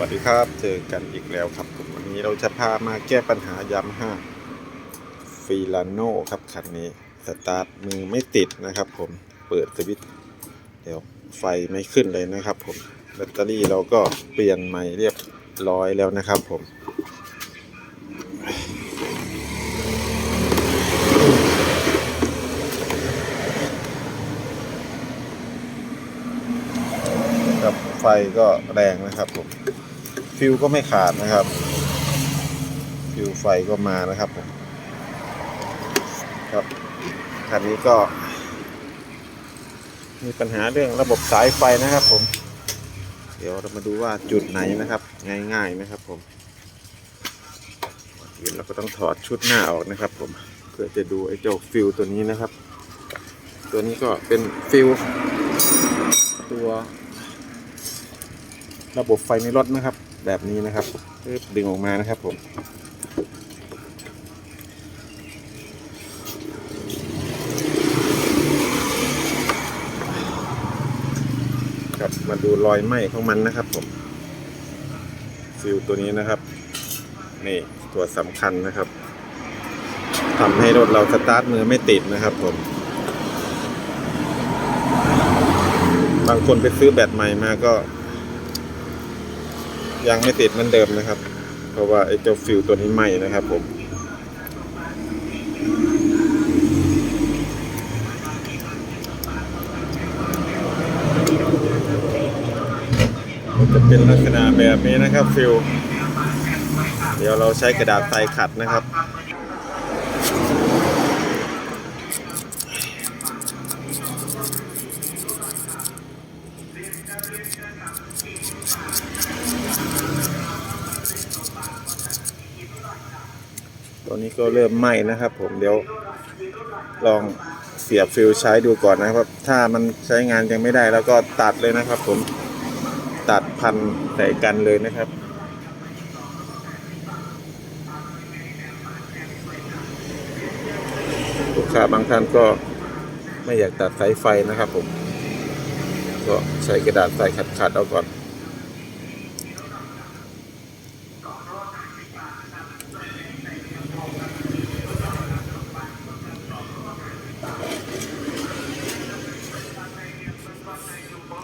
วัสดีครับ เจอกันอีกแล้วครับผมวันนี้เราจะพามาแก้ปัญหายามาฮ่าฟีลาโนครับคันนี้สตาร์ทมือไม่ติดนะครับผมเปิดสวิตเดี๋ยวไฟไม่ขึ้นเลยนะครับผมแบตเตอรี่เราก็เปลี่ยนใหม่เรียบร้อยแล้วนะครับผมกับไฟก็แรงนะครับผม ฟิวก็ไม่ขาดนะครับ ฟิวไฟก็มานะครับผมครับคันนี้ก็ มีปัญหาเรื่องระบบสายไฟนะครับผม เดี๋ยวเรามาดูว่าจุดไหนนะครับ ง่ายๆนะครับผมก่อนอื่นเราก็ต้องถอดชุดหน้าออกนะครับ ผมเพื่อจะดูไอ้เจ้าฟิวตัวนี้นะครับ ตัวนี้ก็เป็นฟิวตัวระบบไฟในรถนะครับ แบบนี้นะครับดึงออกมานะครับผมครับมาดูรอยไหม้ของมันนะครับผมฟิวตัวนี้นะครับ นี่ตัวสำคัญนะครับทำให้รถเราสตาร์ทมือไม่ติดนะครับผมบางคนไปซื้อแบตใหม่มาก็ ยังไม่ติดเหมือนเดิมนะครับ เพราะว่าไอ้เจ้าฟิวตัวนี้ไหม้นะครับผมจะเป็นลักษณะแบบนี้นะครับฟิว เดี๋ยวเราใช้กระดาษทรายขัดนะครับ ตัวนี้ก็เริ่มไหม้นะครับ ผมเดี๋ยวลองเสียบฟิลใช้ดูก่อนนะครับ ถ้ามันใช้งานยังไม่ได้แล้วก็ตัดเลยนะครับ ผมตัดพันใส่กันเลยนะครับลูกค้าบางท่านก็ไม่อยากตัดสายไฟนะครับ ผม ก็ใช้กระดาษใส่ขัดๆเอาก่อน ครั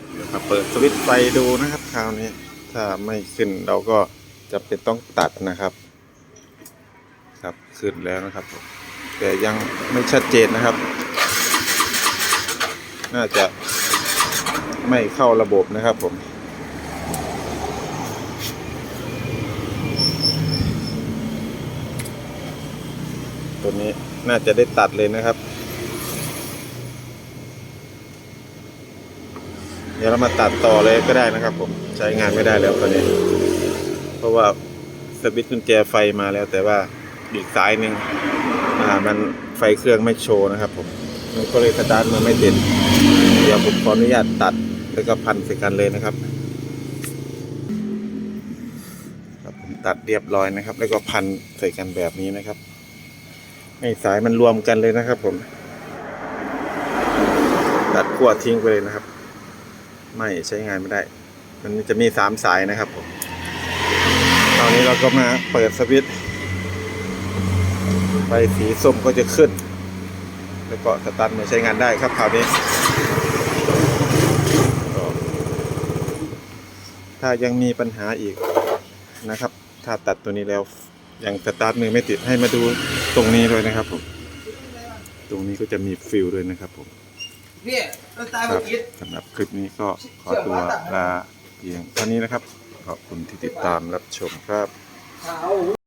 บเดี๋ยวมาเปิดสวิตช์ไฟดูนะครับคราวนี้ถ้าไม่ขึ้นเราก็จะเป็นต้องตัดนะครับ ครับขึ้นแล้วนะครับ แต่ยังไม่ชัดเจนนะครับ น่าจะ ไม่เข้าระบบนะครับผม ตัวนี้น่าจะได้ตัดเลยนะครับ เดี๋ยวเรามาตัดต่อเลยก็ได้นะครับผมใช้งานไม่ได้แล้วตอนนี้ เพราะว่าสวิตช์กุญแจไฟมาแล้ว แต่ว่าอีกสายหนึ่งอ่ามันไฟเครื่องไม่โชว์นะครับผมมันก็เลยสตาร์ทมันไม่ติดเดี๋ยวผมขออนุญาตตัด แล้วก็พันใส่กันเลยนะครับครับผมตัดเรียบร้อยนะครับ แล้วก็พันใส่กันแบบนี้นะครับ ให้สายมันรวมกันเลยนะครับ ผม ตัดขั้วทิ้งไปเลยนะครับ ไม่ใช้งานไม่ได้ มันจะมีสามสายนะครับผมตอนนี้เราก็มาเปิดสวิตช์ไฟสีส้มก็จะขึ้น แล้วก็สตาร์ทมือใช้งานได้ครับคราวนี้ ถ้ายังมีปัญหาอีกนะครับ ถ้าตัดตัวนี้แล้วยังสตาร์ทมือไม่ติดให้มาดูตรงนี้ด้วยนะครับผมตรงนี้ก็จะมีฟิลด้วยนะครับผมเนี่ยเราตายครัเมื่บอกี้สำหรับคลิปนี้ก็ขอตัวลาเพียงเท่านี้นะครับ ขอบคุณที่ติดตามรับชมครับขาว